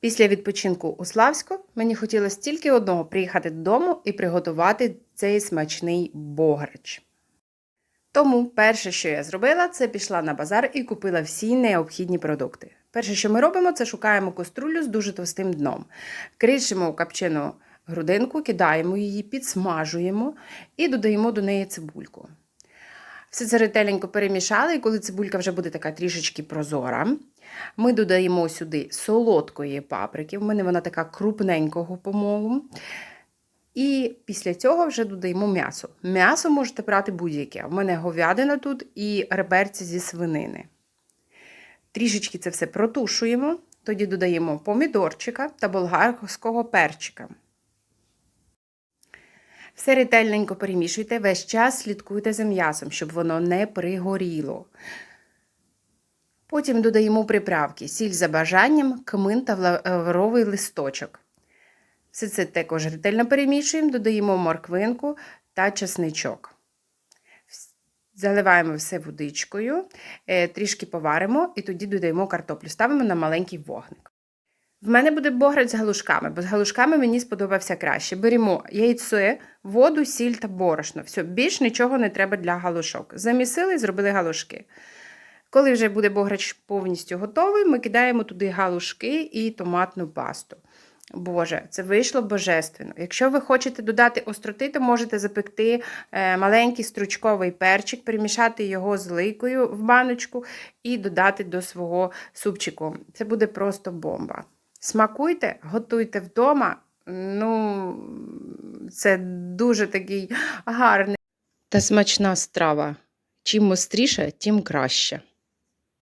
Після відпочинку у Славську мені хотілося тільки одного приїхати додому і приготувати цей смачний бограч. Тому перше, що я зробила, це пішла на базар і купила всі необхідні продукти. Перше, що ми робимо, це шукаємо каструлю з дуже товстим дном. Кришимо копчену грудинку, кидаємо її, підсмажуємо і додаємо до неї цибульку. Все це ретеленько перемішали, і коли цибулька вже буде така трішечки прозора, ми додаємо сюди солодкої паприки. В мене вона така крупненького помолу. І після цього вже додаємо м'ясо. М'ясо можете брати будь-яке. У мене говядина тут і реберці зі свинини. Трішечки це все протушуємо, тоді додаємо помідорчика та болгарського перчика. Все ретельненько перемішуйте, весь час слідкуйте за м'ясом, щоб воно не пригоріло. Потім додаємо приправки, сіль за бажанням, кмин та лавровий листочок. Все це також ретельно перемішуємо, додаємо морквинку та чесничок. Заливаємо все водичкою, е, трішки поваримо і тоді додаємо картоплю. Ставимо на маленький вогник. В мене буде бограч з галушками, бо з галушками мені сподобався краще. Беремо яйце, воду, сіль та борошно. Все, більш нічого не треба для галушок. Замісили зробили галушки. Коли вже буде бограч повністю готовий, ми кидаємо туди галушки і томатну пасту. Боже, це вийшло божественно. Якщо ви хочете додати остроти, то можете запекти е, маленький стручковий перчик, перемішати його з лейкою в баночку і додати до свого супчику. Це буде просто бомба. Смакуйте, готуйте вдома. Ну, це дуже такий гарний та смачна страва. Чим остріше, тим краще.